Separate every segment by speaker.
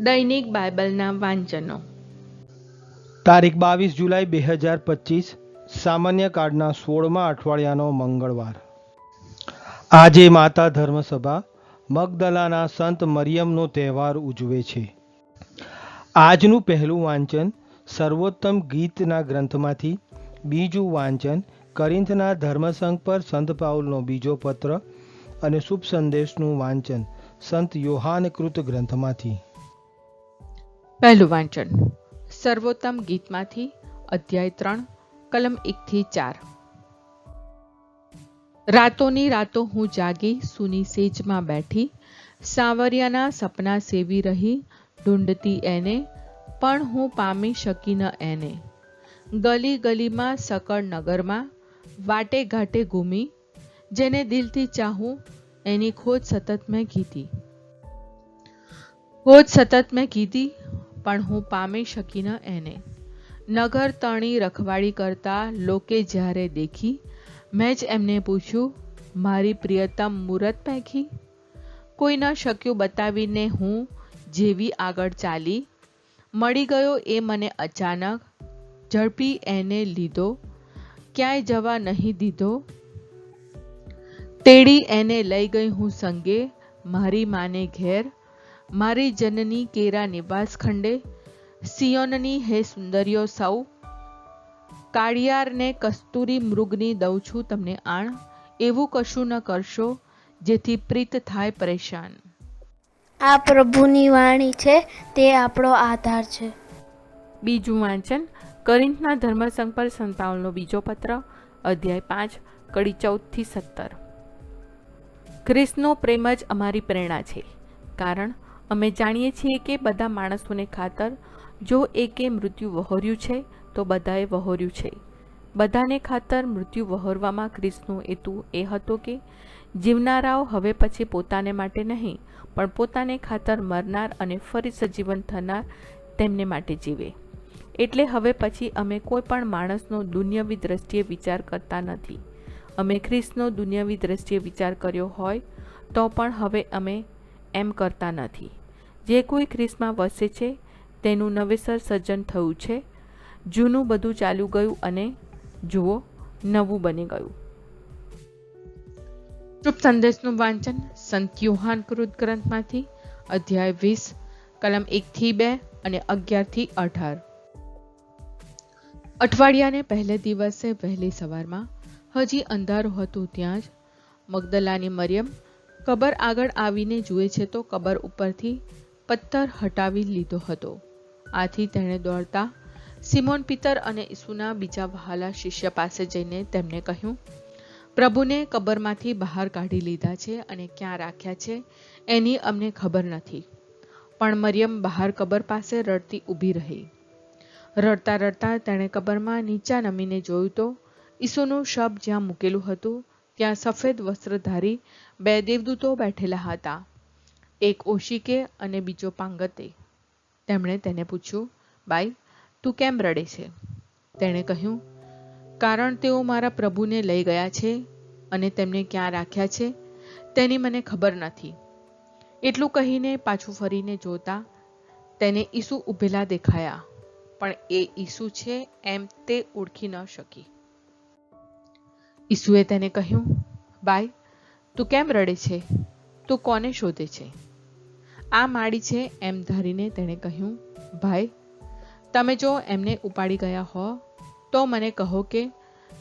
Speaker 1: દૈનિક બાઇબલના વાંચનો.
Speaker 2: તારીખ બાવીસ જુલાઈ બે હજાર પચીસ, સામાન્ય કાર્ડના સોળમા અઠવાડિયાનો મંગળવાર. આજે માતા ધર્મસભા મગદલાના સંત મરિયમનો તહેવાર ઉજવે છે. આજનું પહેલું વાંચન સર્વોત્તમ ગીતના ગ્રંથમાંથી, બીજું વાંચન કરિંથના ધર્મસંઘ પર સંત પાઉલનો બીજો પત્ર અને શુભ સંદેશનું વાંચન સંત યોહાનકૃત ગ્રંથમાંથી.
Speaker 1: પહેલું વાંચન. સર્વોત્તમ ગીતમાંથી અધ્યાય ત્રણ, કલમ એકથી ચાર. રાતોની રાતો હું જાગી, સુની સેજમાં બેઠી, સાવરિયાના સપના સેવી રહી, ઢૂંઢતી એને, પણ હું પામી શકી ન એને. ગલી ગલીમાં સકળ નગરમાં વાટે ઘાટે ઘૂમી, જેને દિલથી ચાહું, એની ખોજ સતત મેં કીધી. ખોજ સતત મેં કીધી પણ હું પામી શકી ન એને. નગર તણી રખવાડી કરતા લોકે જ્યારે દેખી, મેં જ એમને પૂછ્યું, મારી પ્રિયતમ મૂરત પેખી? કોઈ ન શક્યું બતાવીને હું જેવી આગળ ચાલી? મળી ગયો એ મને અચાનક, ઝડપી એને લીધો, ક્યાંય જવા નહીં દીધો. તેડી એને લઈ ગઈ હું સંગે, મારી માને ઘેર મારી જનની કેરા નિવાસ ખંડે સિયોનની હે સુંદરીઓ સૌ કાળિયારને કસ્તુરી મૃગની દઉં છું તમને આણ એવું કશું ન કરશો જેથી પ્રીત થાય પરેશાન.
Speaker 3: આ પ્રભુની વાણી છે તે આપણો આધાર છે.
Speaker 1: બીજું વાંચન કરિંથના ધર્મસંઘ પર સંત બીજો પત્ર અધ્યાય પાંચ કડી ચૌદથી સત્તર. ખ્રિસ્તનો પ્રેમ જ અમારી પ્રેરણા છે કારણ અમે જાણીએ છીએ કે બધા માણસોને ખાતર, જો એકે મૃત્યુ વહોર્યું છે, તો બધાએ વહોર્યું છે. બધાને ખાતર મૃત્યુ વહોરવામાં ખ્રિસ્તનો હેતુ એ હતો કે, જીવનારાઓ હવે પછી પોતાને માટે નહીં, પણ પોતાને ખાતર મરનાર અને ફરી સજીવન થનાર તેમને માટે જીવે. એટલે હવે પછી અમે કોઈ પણ માણસનો દુનિયાવી દ્રષ્ટિએ વિચાર કરતા નથી. અમે ખ્રિસ્તનો દુનિયાવી દ્રષ્ટિએ વિચાર કર્યો હોય, તો પણ હવે અમે એમ કરતા નથી. જે કોઈ ખ્રિસ્તમાં વસે છે, તેનું નવેસર સર્જન થયું છે. જૂનું બધું ચાલ્યું ગયું અને, જુઓ, નવું બની ગયું. શુભ સંદેશનું વાંચન સંત યુહાન કૃત ગ્રંથમાંથી, અધ્યાય વીસ, કલમ એકથી બે અને અગિયારથી અઢાર. અઠવાડિયાને પહેલે દિવસે વહેલી સવારમાં, હજી અંધારું હતું ત્યાં જ, મગદલાની મરિયમ કબર આગળ આવીને જુએ છે તો કબર ઉપરથી પથ્થર હટાવી લીધો હતો. આથી તેણે દોડતા સિમોન પિતર અને ઈસુના બીજા વહાલા શિષ્ય પાસે જઈને તેમને કહ્યું, પ્રભુને કબરમાંથી બહાર કાઢી લીધા છે અને ક્યાં રાખ્યા છે એની અમને ખબર નથી. પણ મરિયમ બહાર કબર પાસે રડતી ઊભી રહી. રડતા રડતા તેણે કબરમાં નીચા નમીને જોયું તો ઈસુનું શબ જ્યાં મૂકેલું હતું, ત્યાં સફેદ વસ્ત્રધારી બે દેવદૂતો બેઠેલા હતા. એક ઓશિકે અને બીજો પાંગતે. તેમણે તેને પૂછ્યું, બાઈ, તું કેમ રડે છે? તેણે કહ્યું, કારણ તેઓ મારા પ્રભુને લઈ ગયા છે અને તેમને ક્યાં રાખ્યા છે તેની મને ખબર નથી. એટલું કહીને પાછું ફરીને જોતા તેને ઈસુ ઊભેલા દેખાયા, પણ એ ઈસુ છે એમ તે ઓળખી ન શકી. ઈસુએ તેને કહ્યું, બાઈ, તું કેમ રડે છે? તું કોને શોધે છે? આ માળી છે એમ ધારીને તેણે કહ્યું, ભાઈ, તમે જો એમને ઉપાડી ગયા હો, તો મને કહો કે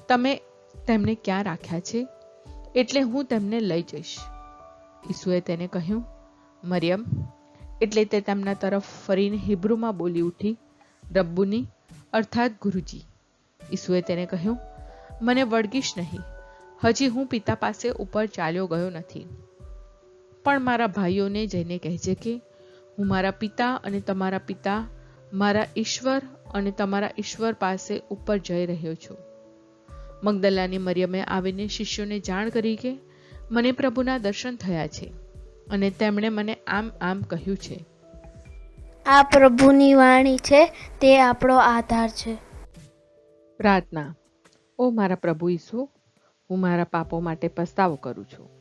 Speaker 1: તમે તેમને ક્યાં રાખ્યા છે? એટલે હું તેમને લઈ જઈશ. ઈસુએ તેને કહ્યું, મરિયમ, એટલે તે તેમના તરફ ફરીને હિબ્રુમાં બોલી ઉઠી, રબ્બુની, અર્થાત ગુરુજી. ઈસુએ તેને કહ્યું, મને વળગીશ નહીં. હજી હું પિતા પાસે ઉપર ચાલ્યો ગયો નથી. પણ મારા ભાઈઓને જઈને કહેજે કે હું મારા પિતા અને તમારા પિતા મારા ઈશ્વર અને તમારા ઈશ્વર પાસે ઉપર જઈ રહ્યો છું. મગદલાની મરિયમે આવીને શિષ્યોને જાણ કરી કે મને પ્રભુના દર્શન થયા છે અને તેમણે મને આમ આમ કહ્યું છે.
Speaker 3: આ પ્રભુની વાણી છે તે આપણો આધાર છે.
Speaker 1: પ્રાર્થના ઓ મારા પ્રભુ ઈસુ હું મારા પાપો માટે પસ્તાવો કરું છું.